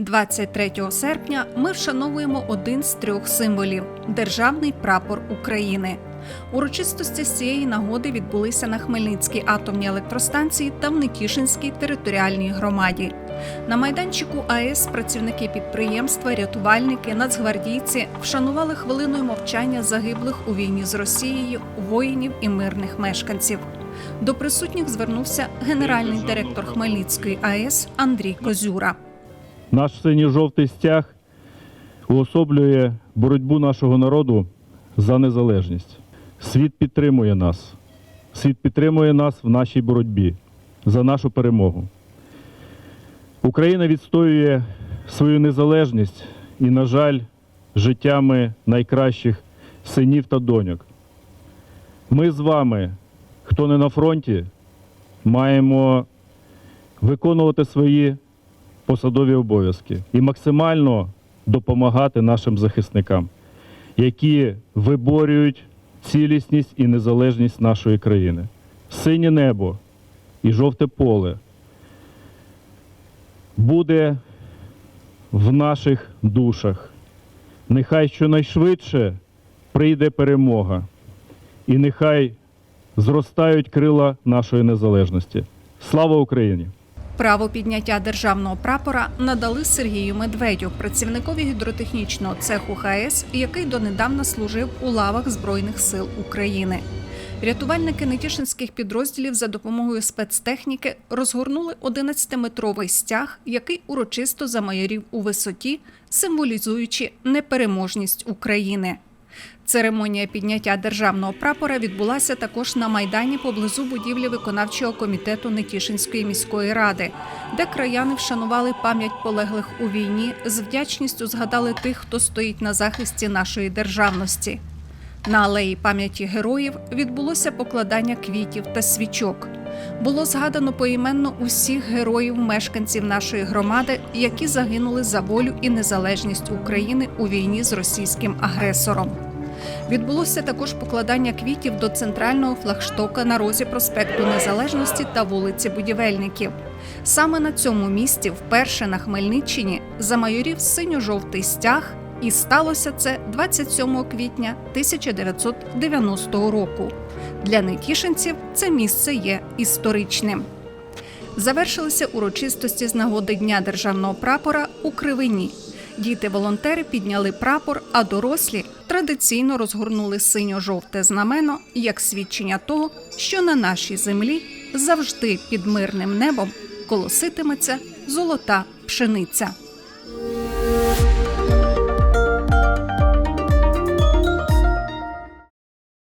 23 серпня ми вшановуємо один з трьох символів державний прапор України. Урочистості з цієї нагоди відбулися на Хмельницькій атомній електростанції та в Нетішинській територіальній громаді. На майданчику АЕС працівники підприємства, рятувальники, нацгвардійці вшанували хвилиною мовчання загиблих у війні з Росією, воїнів і мирних мешканців. До присутніх звернувся генеральний директор Хмельницької АЕС Андрій Козюра. Наш синьо-жовтий стяг уособлює боротьбу нашого народу за незалежність. Світ підтримує нас. Світ підтримує нас в нашій боротьбі за нашу перемогу. Україна відстоює свою незалежність і, на жаль, життями найкращих синів та доньок. Ми з вами, хто не на фронті, маємо виконувати свої посадові обов'язки і максимально допомагати нашим захисникам, які виборюють цілісність і незалежність нашої країни. Синє небо і жовте поле буде в наших душах. Нехай щонайшвидше прийде перемога, і нехай зростають крила нашої незалежності. Слава Україні! Право підняття державного прапора надали Сергію Медведю, працівникові гідротехнічного цеху ХАЕС, який донедавна служив у лавах Збройних сил України. Рятувальники нетішинських підрозділів за допомогою спецтехніки розгорнули 11-метровий стяг, який урочисто замайорів у висоті, символізуючи непереможність України. Церемонія підняття державного прапора відбулася також на майдані поблизу будівлі виконавчого комітету Нетішинської міської ради, де краяни вшанували пам'ять полеглих у війні, з вдячністю згадали тих, хто стоїть на захисті нашої державності. На алеї пам'яті героїв відбулося покладання квітів та свічок. Було згадано поіменно усіх героїв, мешканців нашої громади, які загинули за волю і незалежність України у війні з російським агресором. Відбулося також покладання квітів до центрального флагштока на розі проспекту Незалежності та вулиці Будівельників. Саме на цьому місці, вперше на Хмельниччині, замайорів синьо-жовтий стяг, і сталося це 27 квітня 1990 року. Для нетішинців це місце є історичним. Завершилися урочистості з нагоди Дня державного прапора у Кривині. Діти-волонтери підняли прапор, а дорослі традиційно розгорнули синьо-жовте знамено як свідчення того, що на нашій землі завжди під мирним небом колоситиметься золота пшениця.